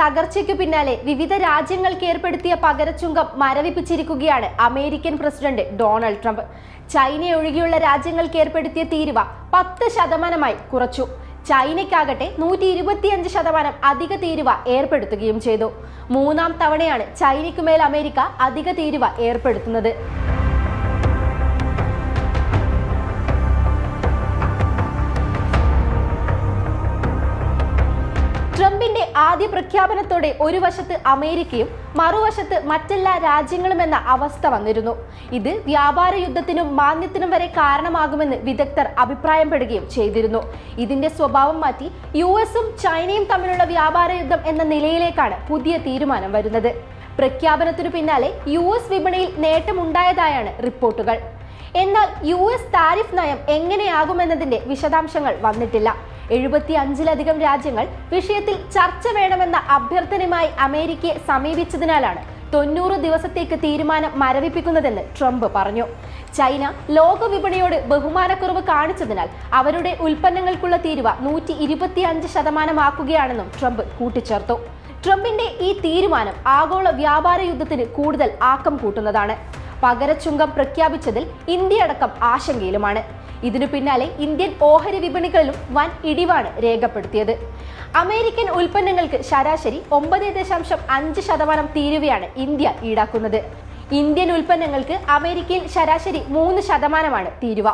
തകർച്ചയ്ക്കു പിന്നാലെ വിവിധ രാജ്യങ്ങൾക്ക് ഏർപ്പെടുത്തിയ പകരച്ചുങ്കം മരവിപ്പിച്ചിരിക്കുകയാണ് American president Donald Trump. China ഒഴികെയുള്ള രാജ്യങ്ങൾക്ക് ഏർപ്പെടുത്തിയ തീരുവ പത്ത് ശതമാനമായി കുറച്ചു. ചൈനയ്ക്കാകട്ടെ നൂറ്റി ഇരുപത്തിയഞ്ച് ശതമാനം അധിക തീരുവ ഏർപ്പെടുത്തുകയും ചെയ്തു. മൂന്നാം തവണയാണ് ചൈനയ്ക്കുമേൽ അമേരിക്ക അധിക തീരുവ ഏർപ്പെടുത്തുന്നത്. ട്രംപിന്റെ ആദ്യ പ്രഖ്യാപനത്തോടെ ഒരു വശത്ത് അമേരിക്കയും മറുവശത്ത് മറ്റെല്ലാ രാജ്യങ്ങളും എന്ന അവസ്ഥ വന്നിരുന്നു. ഇത് വ്യാപാര യുദ്ധത്തിനും മാന്യത്തിനും വരെ കാരണമാകുമെന്ന് വിദഗ്ധർ അഭിപ്രായപ്പെടുകയും ചെയ്തിരുന്നു. ഇതിന്റെ സ്വഭാവം മാറ്റി യു എസും ചൈനയും തമ്മിലുള്ള വ്യാപാര യുദ്ധം എന്ന നിലയിലേക്കാണ് പുതിയ തീരുമാനം വരുന്നത്. പ്രഖ്യാപനത്തിനു പിന്നാലെ യു എസ് വിപണിയിൽ നേട്ടമുണ്ടായതായാണ് റിപ്പോർട്ടുകൾ. എന്നാൽ യു എസ് താരിഫ് നയം എങ്ങനെയാകുമെന്നതിന്റെ വിശദാംശങ്ങൾ വന്നിട്ടില്ല. എഴുപത്തി അഞ്ചിലധികം രാജ്യങ്ങൾ വിഷയത്തിൽ ചർച്ച വേണമെന്ന അഭ്യർത്ഥനയുമായി അമേരിക്കയെ സമീപിച്ചതിനാലാണ് തൊണ്ണൂറ് ദിവസത്തേക്ക് തീരുമാനം മരവിപ്പിക്കുന്നതെന്ന് ട്രംപ് പറഞ്ഞു. ചൈന ലോകവിപണിയോട് ബഹുമാനക്കുറവ് കാണിച്ചതിനാൽ അവരുടെ ഉൽപ്പന്നങ്ങൾക്കുള്ള തീരുവ നൂറ്റി ഇരുപത്തി അഞ്ച് ശതമാനമാക്കുകയാണെന്നും ട്രംപ് കൂട്ടിച്ചേർത്തു. ട്രംപിന്റെ ഈ തീരുമാനം ആഗോള വ്യാപാര യുദ്ധത്തിന് കൂടുതൽ ആക്കം കൂട്ടുന്നതാണ്. പകരച്ചുങ്കം പ്രഖ്യാപിച്ചതിൽ ഇന്ത്യയടക്കം ആശങ്കയിലുമാണ്. ഇതിനു പിന്നാലെ ഇന്ത്യൻ ഓഹരി വിപണികളിലും വൻ ഇടിവാണ് രേഖപ്പെടുത്തിയത്. അമേരിക്കൻ ഉൽപ്പന്നങ്ങൾക്ക് ശരാശരി ഒമ്പത് ദശാംശം അഞ്ച് ശതമാനം തീരുവയാണ് ഇന്ത്യ ഈടാക്കുന്നത്. ഇന്ത്യൻ ഉൽപ്പന്നങ്ങൾക്ക് അമേരിക്കയിൽ ശരാശരി മൂന്ന് ശതമാനമാണ് തീരുവ.